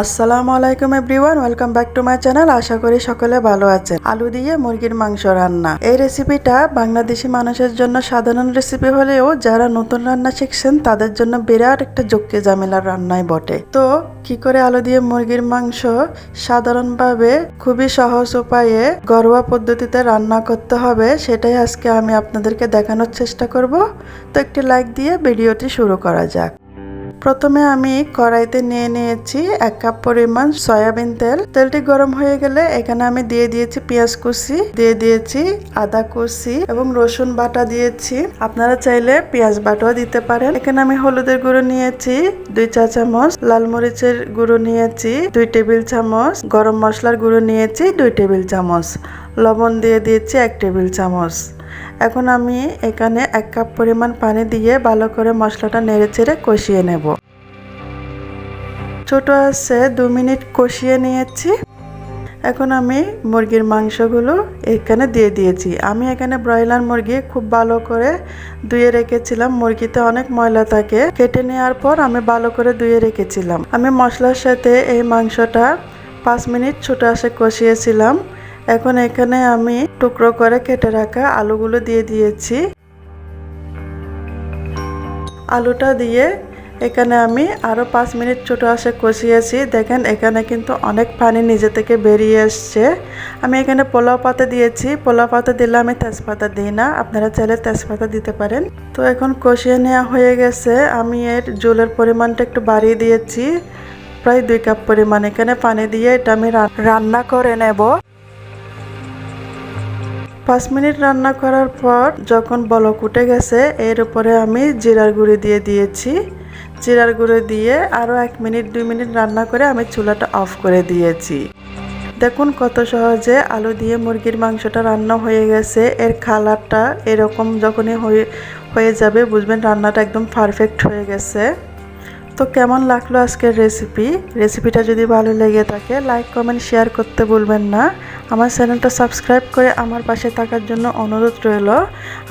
আসসালামু আলাইকুম everyone, welcome back to my channel. আশা করি সকলে ভালো আছেন। আলু দিয়ে মুরগির মাংস রান্না। এই রেসিপিটা বাংলাদেশি মানুষের জন্য সাধারণ রেসিপি হলেও যারা নতুন রান্না শিখছেন, তাদের জন্য বিরাট একটা যুক্তি জামেলার রান্নাই বটে। তো কি করে আলু দিয়ে মুরগির মাংস সাধারণভাবে খুবই সহজ উপায়ে, ঘরোয়া পদ্ধতিতে রান্না করতে হবে, সেটাই আজকে আমি আপনাদেরকে দেখানোর চেষ্টা করব। তো একটি লাইক দিয়ে ভিডিওটি শুরু করা যাক। প্রথমে আমি কড়াইতে নিয়ে নিয়েছি এক কাপ পরিমাণ সয়াবিন তেল। তেলটি গরম হয়ে গেলে এখানে আমি দিয়ে দিয়েছি পেঁয়াজ কুচি, দিয়ে দিয়েছি আদা কুচি এবং রসুন বাটা দিয়েছি। আপনারা চাইলে পেঁয়াজ বাটাও দিতে পারেন। এখানে আমি হলুদের গুঁড়ো নিয়েছি, দুই চা চামচ। লাল মরিচের গুঁড়ো নিয়েছি, দুই টেবিল চামচ। গরম মশলার গুঁড়ো নিয়েছি, দুই টেবিল চামচ। লবণ দিয়ে দিয়েছি এক টেবিল চামচ। এখন আমি এখানে এক কাপ পরিমাণ পানি দিয়ে ভালো করে মশলাটা নেড়ে চেড়ে কষিয়ে নেব। ছোট আছে দু মিনিট কষিয়ে নিয়েছি। এখন আমি মুরগির মাংসগুলো এখানে দিয়ে দিয়েছি। আমি এখানে ব্রয়লার মুরগি খুব ভালো করে ধুয়ে রেখেছিলাম। মুরগিতে অনেক ময়লা থাকে। কেটে নেওয়ার পর আমি ভালো করে ধুয়ে রেখেছিলাম। আমি মশলার সাথে এই মাংসটা পাঁচ মিনিট ছোটো আসে কষিয়েছিলাম। এখন এখানে আমি টুকরো করে কেটে রাখা আলুগুলো দিয়ে দিয়েছি। আলুটা দিয়ে এখানে আমি আরও পাঁচ মিনিট ছোটো আসে কষিয়েছি। দেখেন, এখানে কিন্তু অনেক পানি নিজে থেকে বেরিয়ে এসছে। আমি এখানে পোলাও পাতা দিয়েছি। পোলাও পাতা দিলে আমি তেজপাতা দিই না। আপনারা চাইলে তেজপাতা দিতে পারেন। তো এখন কষিয়ে নেওয়া হয়ে গেছে। আমি এর জলের পরিমাণটা একটু বাড়িয়ে দিয়েছি। প্রায় দুই কাপ পরিমাণ। এখানে পানি দিয়ে এটা আমি রান্না করে নেব। পাঁচ মিনিট রান্না করার পর যখন বলক উঠে গেছে, এর উপরে আমি জিরার গুঁড়ি দিয়ে দিয়েছি। জিরার গুঁড়ো দিয়ে আরও এক মিনিট, দুই মিনিট রান্না করে আমি চুলাটা অফ করে দিয়েছি। দেখুন কত সহজে আলু দিয়ে মুরগির মাংসটা রান্না হয়ে গেছে। এর কালারটা এরকম যখনই হয়ে হয়ে যাবে, বুঝবেন রান্নাটা একদম পারফেক্ট হয়ে গেছে। তো কেমন লাগল আজকের রেসিপি রেসিপিটা যদি ভালো লেগে থাকে লাইক কমেন্ট শেয়ার করতে ভুলবেন না। আমার চ্যানেলটা সাবস্ক্রাইব করে আমার পাশে থাকার জন্য অনুরোধ রইল।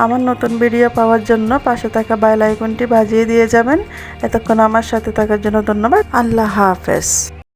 আমার নতুন ভিডিও পাওয়ার জন্য পাশে থাকা বাইল আইকনটি বাজিয়ে দিয়ে যাবেন। এতক্ষণ আমার সাথে থাকার জন্য ধন্যবাদ। আল্লাহ হাফেজ।